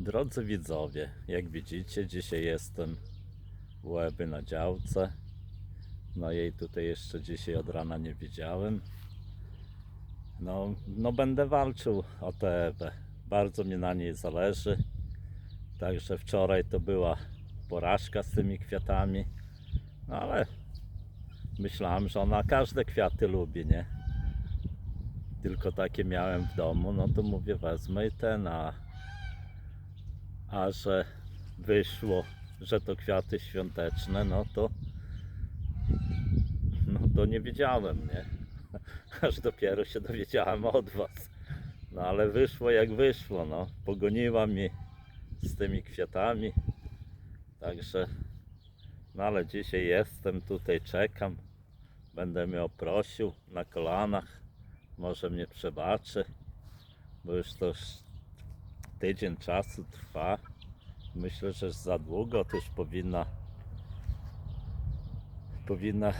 Drodzy widzowie, jak widzicie, dzisiaj jestem w Łeby na działce. No jej tutaj jeszcze dzisiaj od rana nie widziałem. No, no będę walczył o tę Ewę. Bardzo mi na niej zależy. Także wczoraj to była porażka z tymi kwiatami. No ale myślałem, że ona każde kwiaty lubi, nie? Tylko takie miałem w domu, no to mówię wezmę i ten, a a że wyszło, że to kwiaty świąteczne, no to no to nie wiedziałem, nie? Aż dopiero się dowiedziałem od was. No ale wyszło jak wyszło, no. Pogoniła mi z tymi kwiatami. Także no ale dzisiaj jestem tutaj, czekam. Będę mnie prosił na kolanach. Może mnie przebaczy, bo już to tydzień czasu trwa. Myślę, że za długo już powinna powinna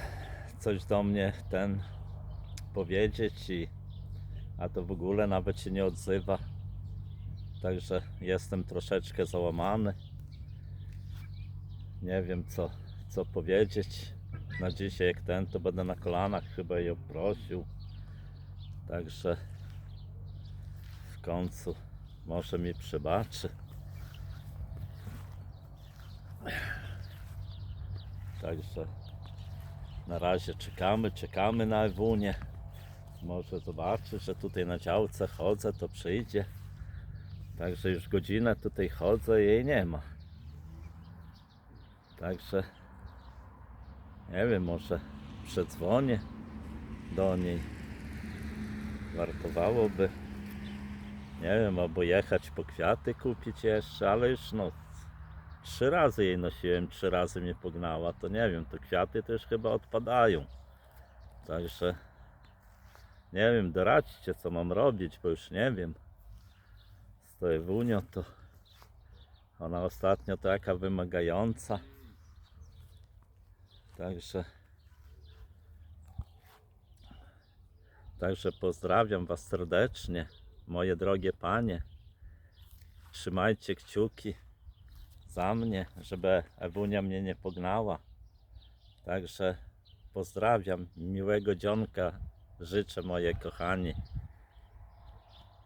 coś do mnie ten powiedzieć i a to w ogóle nawet się nie odzywa. Także jestem troszeczkę załamany. Nie wiem co, co powiedzieć. Na dzisiaj jak ten to będę na kolanach chyba ją prosił. Także w końcu może mi przebaczy. Także na razie czekamy, czekamy na Ewunię. Może zobaczy, że tutaj na działce chodzę, to przyjdzie. Także już godzinę tutaj chodzę, jej nie ma. Także nie wiem, może przedzwonię do niej. Wartowałoby nie wiem, albo jechać po kwiaty kupić jeszcze, ale już no trzy razy jej nosiłem, trzy razy mnie pognała, to nie wiem, to kwiaty już chyba odpadają. Także nie wiem, doradźcie co mam robić, bo już nie wiem. Z tą Ewunią to ona ostatnio taka wymagająca. Także Także pozdrawiam Was serdecznie, moje drogie panie. Trzymajcie kciuki za mnie, żeby Ewunia mnie nie pognała. Także pozdrawiam, miłego dzionka życzę moje kochani.